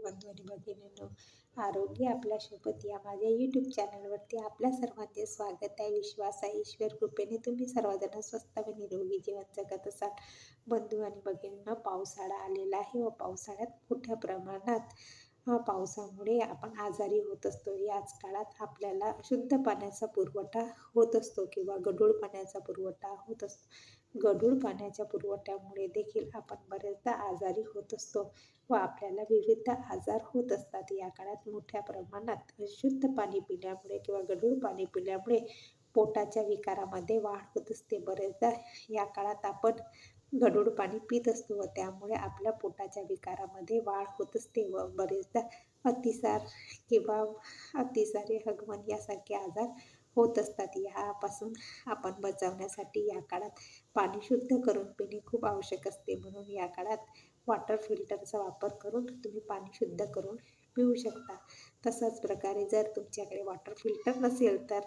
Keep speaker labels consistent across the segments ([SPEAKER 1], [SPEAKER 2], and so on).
[SPEAKER 1] बंधू आणि भगिनींनो आरोग्य आपल्यासोबत या माझ्या यूट्यूब चॅनलवरती आपल्या सर्वांचे स्वागत आहे. विश्वास आहे. ईश्वर कृपेने तुम्ही सर्वजण स्वस्त व निरोगी जीवन जगत असाल. बंधू आणि भगिनींनो पावसाळा आलेला आहे व पावसाळ्यात मोठ्या प्रमाणात पावसामुळे आपण आजारी होत असतो. याच काळात आपल्याला शुद्ध पाण्याचा पुरवठा होत असतो किंवा गढूळ पाण्याचा पुरवठा होत असतो. गढूळ पाण्याच्या पुरवठ्यामुळे देखील आपण बरेचदा आजारी होत असतो व आपल्याला विविध आजार होत असतात. या काळात मोठ्या प्रमाणात शुद्ध पाणी पिल्यामुळे किंवा गढूळ पाणी पिल्यामुळे पोटाच्या विकारामध्ये वाढ होत असते. बरेचदा या काळात आपण गढूळ पाणी पित असतो व त्यामुळे आपल्या पोटाच्या विकारामध्ये वाढ होत असते व बरेचदा अतिसार किंवा अतिसारे हगमन यासारखे आजार होत असतात. यापासून आपण बचावण्यासाठी या काळात पाणी शुद्ध करून पिणे खूप आवश्यक असते. म्हणून या काळात वॉटर फिल्टरचा वापर करून तुम्ही पाणी शुद्ध करून पिऊ शकता. तशाच प्रकारे जर तुमच्याकडे वॉटर फिल्टर नसेल तर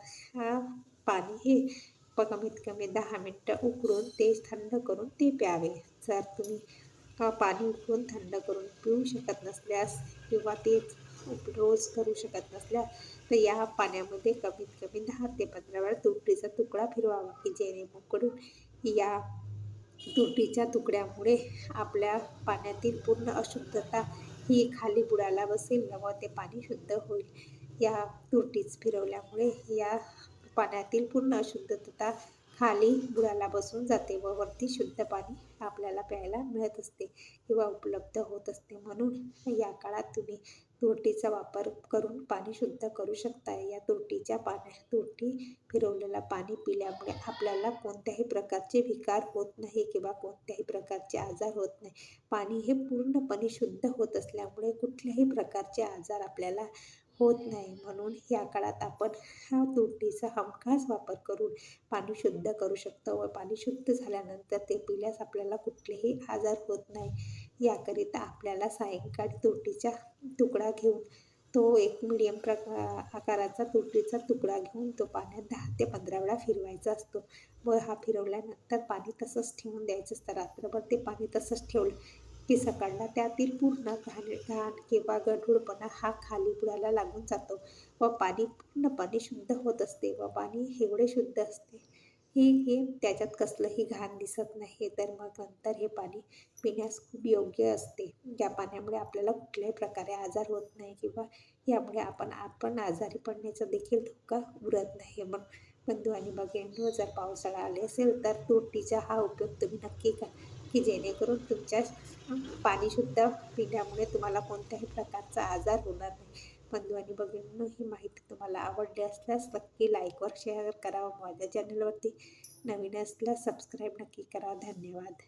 [SPEAKER 1] पाणी हे कमीत कमी दहा मिनटं उकळून ते थंड करून ते प्यावे. जर तुम्ही पाणी उकळून थंड करून पिऊ शकत नसल्यास किंवा ते रोज करू शकत नसल्यास तर या पाण्यामध्ये कमीत कमी दहा ते पंधरा वेळा तुरटीचा तुकडा फिरवावा की जेणेकरून या तुरटीच्या तुकड्यामुळे आपल्या पाण्यातील पूर्ण अशुद्धता ही खाली बुडाला बसेल व ते पाणी शुद्ध होईल. या तुरटीच फिरवल्यामुळे या पाण्यातील पूर्ण अशुद्धता खाली बुडाला बसून जाते व वरती शुद्ध पाणी आपल्याला प्यायला मिळत असते किंवा उपलब्ध होत असते. म्हणून या काळात तुम्ही तुरटीचा वापर करून पाणी शुद्ध करू शकता. या तुरटीच्या पाण्या तुरटी फिरवलेला पाणी पिल्यामुळे आपल्याला कोणत्याही प्रकारचे विकार होत नाही किंवा कोणत्याही प्रकारचे आजार होत नाही. पाणी हे पूर्णपणे शुद्ध होत असल्यामुळे कुठल्याही प्रकारचे आजार आपल्याला होत नाही. म्हणून या काळात आपण हा तुरटीचा हमखास वापर करून पाणी शुद्ध करू शकतो व पाणी शुद्ध झाल्यानंतर ते पिल्यास आपल्याला कुठलेही आजार होत नाही. याकरिता आपल्याला सायंकाळी तुरटीचा तुकडा घेऊन तो एक मिडियम प्रका आकाराचा तुरटीचा तुकडा घेऊन तो पाण्यात दहा ते पंधरा वेळा फिरवायचा असतो. व हा फिरवल्यानंतर पाणी तसंच ठेवून द्यायचं असतं. रात्रभर ते पाणी तसंच ठेवलं की सकाळला त्यातील पूर्ण घाण घाण किंवा गढूळपणा हा खाली बुडायला लागून जातो व पाणी पूर्णपणे शुद्ध होत असते व पाणी एवढे शुद्ध असते. ही हे त्याच्यात कसलंही घाण दिसत नाही तर मग नंतर हे पाणी पिण्यास खूप योग्य असते. या पाण्यामुळे आपल्याला कुठल्याही प्रकारे आजार होत नाही किंवा यामुळे आपण आपण आजारी पडण्याचा देखील धोका उरत नाही. म्हणून बंधू आणि जर पावसाळा आले असेल तर तुरटीचा हा उपयोग तुम्ही नक्की करा की जेणेकरून तुमच्या पाणी शुद्ध पिण्यामुळे तुम्हाला कोणत्याही प्रकारचा आजार होणार नाही. बंधू आणि भगिनींनो ही माहिती तुम्हाला आवडली असल्यास नक्की लाईकवर शेअर करा माझ्या चॅनलवरती नवीन असल्यास सबस्क्राईब नक्की करा. धन्यवाद.